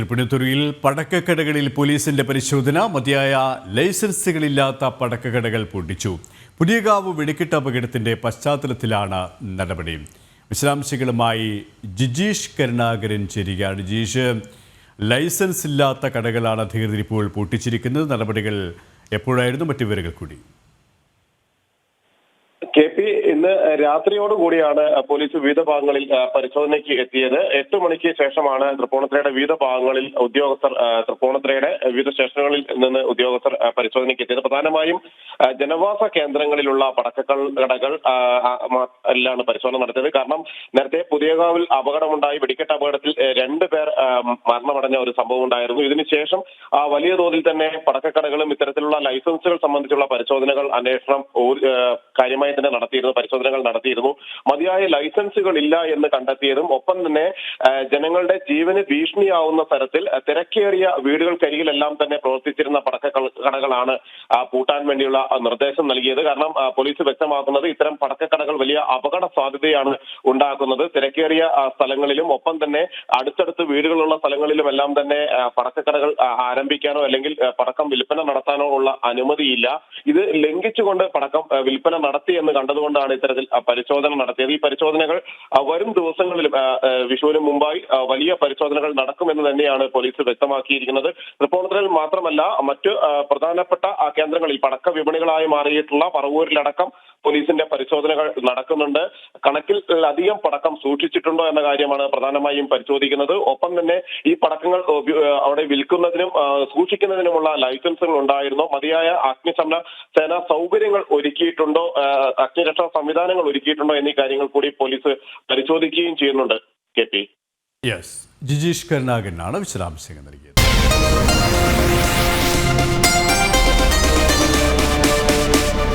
തൃപ്പൂണിത്തുറയിൽ പടക്കക്കടകളിൽ പോലീസിന്റെ പരിശോധന. മതിയായ ലൈസൻസുകളില്ലാത്ത പടക്കക്കടകൾ പൊട്ടിച്ചു. പുതിയകാവ് വെടിക്കെട്ട് അപകടത്തിന്റെ പശ്ചാത്തലത്തിലാണ് നടപടി. വിശദാംശങ്ങളുമായി ജിജീഷ് കരുണാകരൻ ചേരുകയാണ്. ജിജീഷ് ലൈസൻസ് ഇല്ലാത്ത കടകളാണ് അധികൃതർ ഇപ്പോൾ പൊട്ടിച്ചിരിക്കുന്നത്. നടപടികൾ എപ്പോഴായിരുന്നു? മറ്റു വിവരങ്ങൾ കൂടി. കെ പി ഇന്ന് രാത്രിയോടുകൂടിയാണ് പോലീസ് വിവിധ ഭാഗങ്ങളിൽ പരിശോധനയ്ക്ക് എത്തിയത്. എട്ട് മണിക്ക് ശേഷമാണ് തൃപ്പൂണിത്തുറയുടെ വിവിധ ഭാഗങ്ങളിൽ ഉദ്യോഗസ്ഥർ തൃപ്പൂണിത്തുറയുടെ വിവിധ സ്റ്റേഷനുകളിൽ നിന്ന് ഉദ്യോഗസ്ഥർ പരിശോധനയ്ക്ക് എത്തിയത്. പ്രധാനമായും ജനവാസ കേന്ദ്രങ്ങളിലുള്ള പടക്കക്കൾ കടകൾ എല്ലാം പരിശോധന നടത്തിയത്. കാരണം നേരത്തെ പുതിയകാവിൽ അപകടമുണ്ടായി വെടിക്കെട്ട് അപകടത്തിൽ രണ്ടു പേർ മരണമടഞ്ഞ ഒരു സംഭവം ഉണ്ടായിരുന്നു. ഇതിനുശേഷം വലിയ തോതിൽ തന്നെ പടക്കക്കടകളും ഇത്തരത്തിലുള്ള ലൈസൻസുകൾ സംബന്ധിച്ചുള്ള പരിശോധനകൾ അന്വേഷണം കാര്യമായി തന്നെ നടത്തിയിരുന്നു പരിശോധനകൾ നടത്തിയിരുന്നു. മതിയായ ലൈസൻസുകൾ ഇല്ല എന്ന് കണ്ടെത്തിയതും ഒപ്പം തന്നെ ജനങ്ങളുടെ ജീവന് ഭീഷണിയാവുന്ന തരത്തിൽ തിരക്കേറിയ വീടുകൾക്കരികിലെല്ലാം തന്നെ പ്രവർത്തിച്ചിരുന്ന പടക്ക കടകളാണ് പൂട്ടാൻ വേണ്ടിയുള്ള നിർദ്ദേശം നൽകിയത്. കാരണം പോലീസ് വ്യക്തമാക്കുന്നത് ഇത്തരം പടക്കക്കടകൾ വലിയ അപകട സാധ്യതയാണ് ഉണ്ടാക്കുന്നത്. തിരക്കേറിയ സ്ഥലങ്ങളിലും ഒപ്പം തന്നെ അടുത്തടുത്ത് വീടുകളുള്ള സ്ഥലങ്ങളിലും എല്ലാം തന്നെ പടക്കക്കടകൾ ആരംഭിക്കാനോ അല്ലെങ്കിൽ പടക്കം വിൽപ്പന നടത്താനോ ഉള്ള അനുമതിയില്ല. ഇത് ലംഘിച്ചുകൊണ്ട് പടക്കം വിൽപ്പന നടത്തി എന്ന് കണ്ടതുകൊണ്ടാണ് ഇത്തരത്തിൽ പരിശോധന നടത്തിയത്. ഈ പരിശോധനകൾ വരും ദിവസങ്ങളിൽ വിഷുവിന് മുമ്പായി വലിയ പരിശോധനകൾ നടക്കുമെന്ന് തന്നെയാണ് പോലീസ് വ്യക്തമാക്കിയിരിക്കുന്നത്. തൃപ്പൂണിത്തുറയിൽ മാത്രമല്ല മറ്റ് പ്രധാനപ്പെട്ട കേന്ദ്രങ്ങളിൽ പടക്ക വിപണികളായി മാറിയിട്ടുള്ള പറവൂരിലടക്കം പോലീസിന്റെ പരിശോധനകൾ നടക്കുന്നുണ്ട്. കണക്കിൽ അധികം പടക്കം സൂക്ഷിച്ചിട്ടുണ്ടോ എന്ന കാര്യമാണ് പ്രധാനമായും പരിശോധിക്കുന്നത്. ഒപ്പം തന്നെ ഈ പടക്കങ്ങൾ അവിടെ വിൽക്കുന്നതിനും സൂക്ഷിക്കുന്നതിനുമുള്ള ലൈസൻസുകൾ ഉണ്ടായിരുന്നോ. മതിയായ അഗ്നിശമന സേനാ സൗകര്യങ്ങൾ ഒരുക്കിയിട്ടുണ്ടോ അഗ്നിരക്ഷാ സംവിധാനങ്ങൾ ഒരുക്കിയിട്ടുണ്ടോ എന്നീ കാര്യങ്ങൾ കൂടി പോലീസ് പരിശോധിക്കുകയും ചെയ്യുന്നുണ്ട്. K P. യെസ് ജിജീഷ് കരുണാകരനാണ് വിശദാംശങ്ങൾ നൽകിയത്.